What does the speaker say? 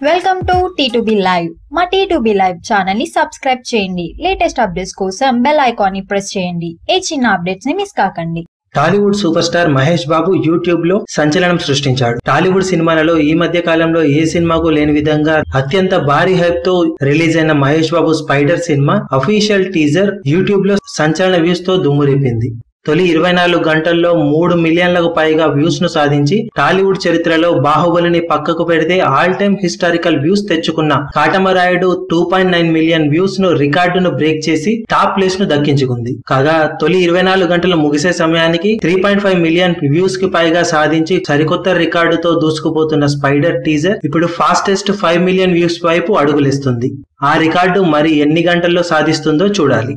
Welcome to T live మా T live ఛానల్ని subscribe చేయండి. లేటెస్ట్ అప్డేట్స్ కోసం బెల్ ఐకాన్ని ప్రెస్ చేయండి. ఏ చిన్న అప్డేట్స్ని మిస్ కాకండి. Tollywood super star Mahesh Babu యూట్యూబ్లో సంచలనం సృష్టించాడు. టాలీవుడ్ సినిమాలలో ఈ మధ్య కాలంలో ఏ సినిమాకు లేని విధంగా అత్యంత భారీ హైప్తో రిలీజ్ అయిన Mahesh Babu Spyder cinema official teaser యూట్యూబ్లో సంచలన వ్యూస్తో దుమ్మురేపింది తొలి ఇరవై నాలుగు గంటల్లో మూడు మిలియన్లకు పైగా వ్యూస్ను సాధించి టాలీవుడ్ చరిత్రలో బాహుబలిని పక్కకు పెడితే ఆల్ టైమ్ హిస్టారికల్ వ్యూస్ తెచ్చుకున్న Katamarayudu two point nine million వ్యూస్ను రికార్డును బ్రేక్ చేసి టాప్ ప్లేస్ను దక్కించుకుంది. కాగా తొలి ఇరవై నాలుగు గంటలు ముగిసే సమయానికి త్రీ పాయింట్ ఫైవ్ మిలియన్ వ్యూస్కి పైగా సాధించి సరికొత్త రికార్డుతో దూసుకుపోతున్న స్పైడర్ టీజర్ ఇప్పుడు ఫాస్టెస్ట్ ఫైవ్ మిలియన్ వ్యూస్ వైపు అడుగులేస్తుంది. ఆ రికార్డు మరి ఎన్ని గంటల్లో సాధిస్తుందో చూడాలి.